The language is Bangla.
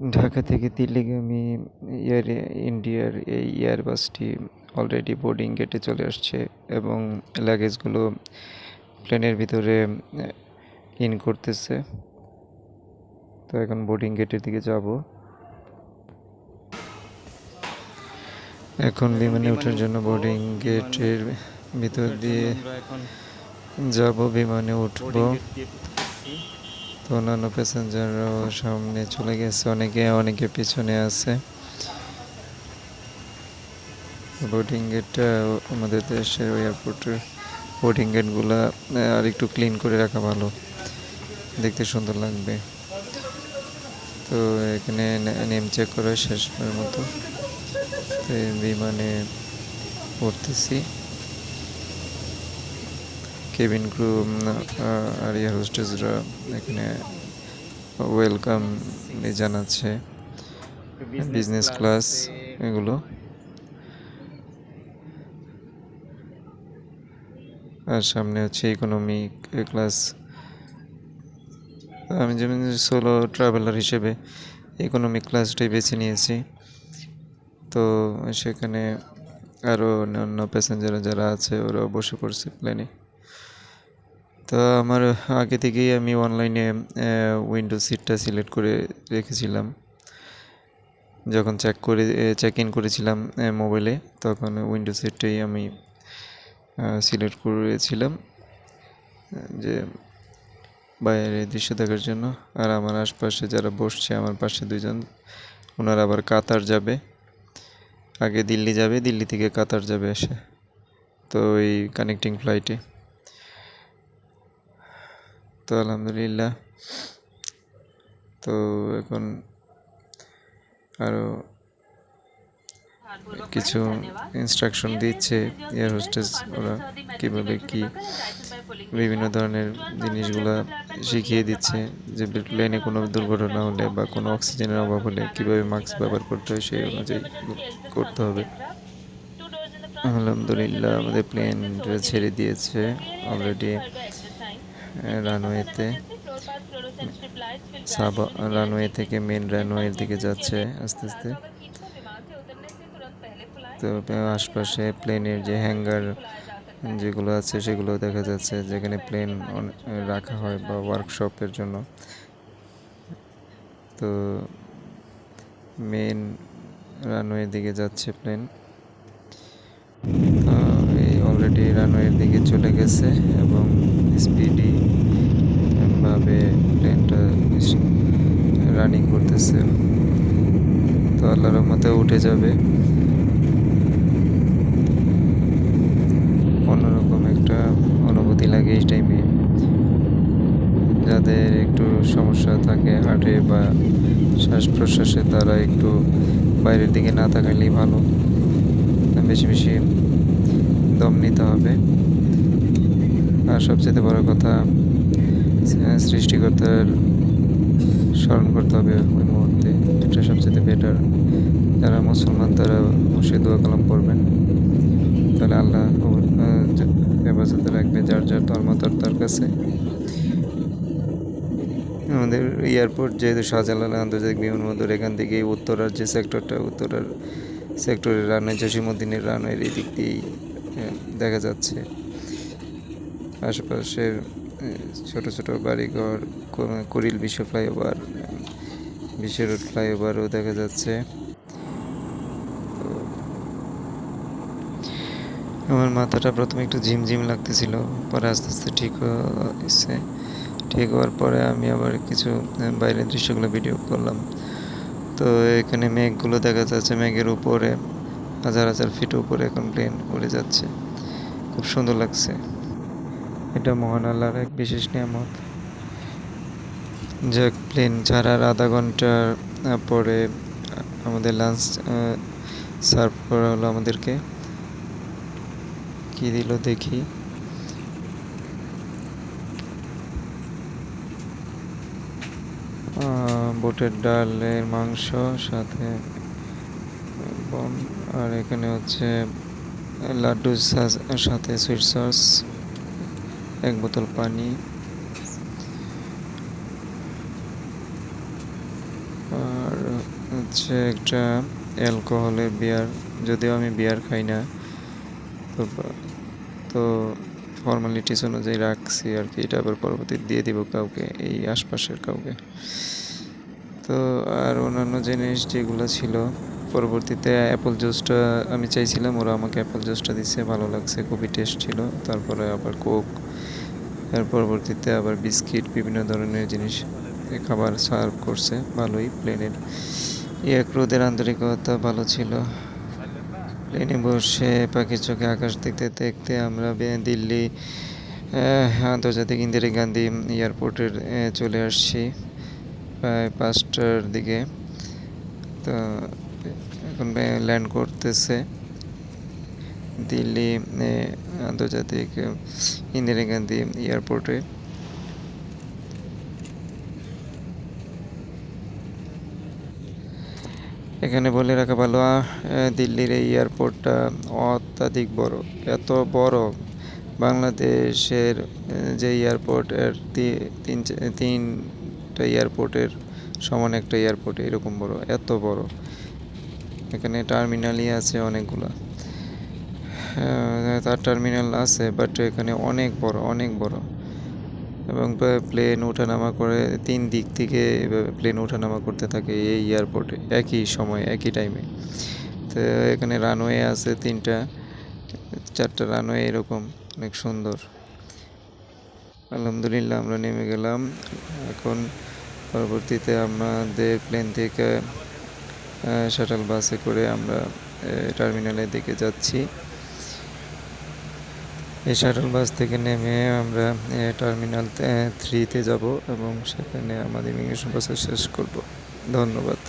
ঢাকা থেকে দিল্লিগামী এয়ার ইন্ডিয়ার এই এয়ারবাসটি অলরেডি বোর্ডিং গেটে চলে আসছে এবং লাগেজগুলো প্লেনের ভিতরে ইন করতেছে। তো এখন বোর্ডিং গেটের দিকে যাব। এখন বিমানে ওঠার জন্য বোর্ডিং গেটের ভিতর দিয়ে যাব বিমানে উঠবো। তো অন্যান্য প্যাসেঞ্জাররাও সামনে চলে গেছে, অনেকে অনেকে পিছনে আছে। বোর্ডিং গেটটা আমাদের দেশের এয়ারপোর্টের বোর্ডিং গেটগুলো আর একটু ক্লিন করে রাখা ভালো। দেখতে সুন্দর লাগবে। তো এখানে নেম চেক করা শেষের মতো। তো বিমানে উঠতেছি। কেবিন ক্রু আর এয়ার হোস্টেসরা এখানে ওয়েলকাম জানাচ্ছে। বিজনেস ক্লাস এগুলো। আর সামনে হচ্ছে ইকোনমিক ক্লাস আমি যেমন সোলো ট্রাভেলার হিসেবে ইকোনমিক ক্লাসটাই বেছে নিয়েছি। তো সেখানে আরও অন্যান্য প্যাসেঞ্জার যারা আছে, ওরাও বসে পড়ছে প্লেনে তো আমার আগে থেকেই আমি অনলাইনে উইন্ডো সিটটা সিলেক্ট করে রেখেছিলাম। যখন চেক করে চেক ইন করেছিলাম মোবাইলে তখন উইন্ডো সিটটাই আমি সিলেক্ট করেছিলাম, যে বাইরে দৃশ্য দেখার জন্য। আর আমার আশপাশে যারা বসছে, আমার পাশে দুজন ওনারা আবার কাতার যাবে। আগে দিল্লি যাবে, দিল্লি থেকে কাতার যাবে এসে। তো এই কানেক্টিং ফ্লাইটে তো আলহামদুলিল্লাহ। তো এখন আরও কিছু ইনস্ট্রাকশন দিচ্ছে এয়ার হোস্টেস ওরা, কীভাবে কি বিভিন্ন ধরনের জিনিসগুলা শিখিয়ে দিচ্ছে যে প্লেনে কোনো দুর্ঘটনা হলে বা কোনো অক্সিজেনের অভাব হলে কীভাবে মাস্ক ব্যবহার করতে হয় সেই অনুযায়ী করতে হবে। আলহামদুলিল্লাহ, আমাদের প্লেন ছেড়ে দিয়েছে অলরেডি রানওয়েতে সাব রানওয়ে থেকে মেন রানওয়ের দিকে যাচ্ছে আস্তে আস্তে। তো আশপাশে প্লেনের যে হ্যাঙ্গার যেগুলো আছে সেগুলো দেখা যাচ্ছে, যেখানে প্লেন রাখা হয় বা ওয়ার্কশপের জন্য। তো মেন রানওয়ের দিকে যাচ্ছে প্লেন। এই অলরেডি রানওয়ের দিকে চলে গেছে এবং স্পিডি ভাবে প্লেনটা রানিং করতেছে। তো আল্লাহর রহমতে উঠে যাবে। অন্যরকম একটা অনুভূতি লাগে এই টাইমে যাদের একটু সমস্যা থাকে হার্টে বা শ্বাস প্রশ্বাসে তারা একটু বাইরের দিকে না তাকালেই ভালো। বেশি বেশি দম নিতে হবে। আর সবচেয়ে বড় কথা সৃষ্টিকর্তার স্মরণ করতে হবে ওই মুহূর্তে। এটা সবচেয়ে বেটার যারা মুসলমান, তারা বসে দোয়া কালাম করবেন তাহলে আল্লাহ হেফাজতে রাখবে যার যার ধর্ম তার তার কাছে। আমাদের এয়ারপোর্ট যেহেতু শাহজালাল আন্তর্জাতিক বিমানবন্দর, এখান থেকে উত্তরার যে সেক্টরটা উত্তরার সেক্টরের রানওয়ে জসিমুদ্দিনের রানওয়ের এই দিক দিয়েই দেখা যাচ্ছে। আশেপাশের ছোট ছোট বাড়িঘর কুড়িল বিশ্ব ফ্লাইওভার বিশ্ব রোড ফ্লাইওভারও দেখা যাচ্ছে। আমার মাথাটা প্রথমে একটু ঝিমঝিম লাগতেছিল, পরে আস্তে আস্তে ঠিক হয়েছে। ঠিক হওয়ার পরে আমি আবার কিছু বাইরের দৃশ্যগুলো ভিডিও করলাম। তো এখানে মেঘগুলো দেখা যাচ্ছে, মেঘের উপরে, হাজার হাজার ফিট উপরে এখন প্লেন উড়ে যাচ্ছে। খুব সুন্দর লাগছে। এটা মহান আল্লাহর এক বিশেষ নিয়ামত। যাক, প্লেন ছাড়ার আধা ঘণ্টার পরে আমাদের লাঞ্চ সার্ভ করা হলো আমাদেরকে। কি দিল দেখি। বুটের ডালের মাংস, সাথে আর এখানে হচ্ছে লাড্ডু সাথে সুইট সস এক বোতল পানি, আর হচ্ছে একটা অ্যালকোহলের বিয়ার, যদিও আমি বিয়ার খাই না, তো তো ফর্মালিটিস অনুযায়ী রাখছি আর কি, এটা আবার পরবর্তী দিয়ে দিব কাউকে, এই আশপাশের কাউকে। তো আর অন্যান্য জিনিস যেগুলো ছিল, পরবর্তীতে অ্যাপল জুসটা আমি চাইছিলাম, ওরা আমাকে অ্যাপল জুসটা দিচ্ছে ভালো লাগছে, খুবই টেস্ট ছিল, তারপরে আবার কোক এর পরবর্তীতে আবার বিস্কিট, বিভিন্ন ধরনের জিনিস খাবার সার্ভ করছে। ভালোই প্লেনের ইয়াক্রুদের আন্তরিকতা ভালো ছিল। প্লেনে বসে পাখির চোখে আকাশ দেখতে দেখতে আমরা দিল্লি আন্তর্জাতিক ইন্দিরা গান্ধী এয়ারপোর্টের চলে আসছি প্রায় পাঁচটার দিকে। তো, এখন ল্যান্ড করতেছে। দিল্লি আন্তর্জাতিক ইন্দিরা গান্ধী এয়ারপোর্টে। এখানে বলে রাখা ভালো দিল্লির এই এয়ারপোর্টটা অত্যাধিক বড়, এত বড়। বাংলাদেশের যে এয়ারপোর্ট, এর তিন, তিনটা এয়ারপোর্টের সমান একটা এয়ারপোর্ট, এরকম বড়, এত বড়। এখানে টার্মিনালই আছে অনেকগুলো। তার টার্মিনাল আছে বাট এখানে অনেক বড় অনেক বড়। এবং প্লেন ওঠানামা করে তিন দিক থেকে এভাবে প্লেন ওঠানামা করতে থাকে এই এয়ারপোর্টে একই সময়, একই টাইমে তো এখানে রানওয়ে আছে তিনটা, চারটা রানওয়ে এরকম, অনেক সুন্দর। আলহামদুলিল্লাহ আমরা নেমে গেলাম। এখন পরবর্তীতে আমাদের প্লেন থেকে শাটল বাসে করে আমরা টার্মিনালের দিকে যাচ্ছি। এই শাটল বাস থেকে নেমে আমরা টার্মিনাল থ্রিতে যাব এবং সেখানে আমাদের ইমিগ্রেশন প্রসেস শেষ করব। ধন্যবাদ।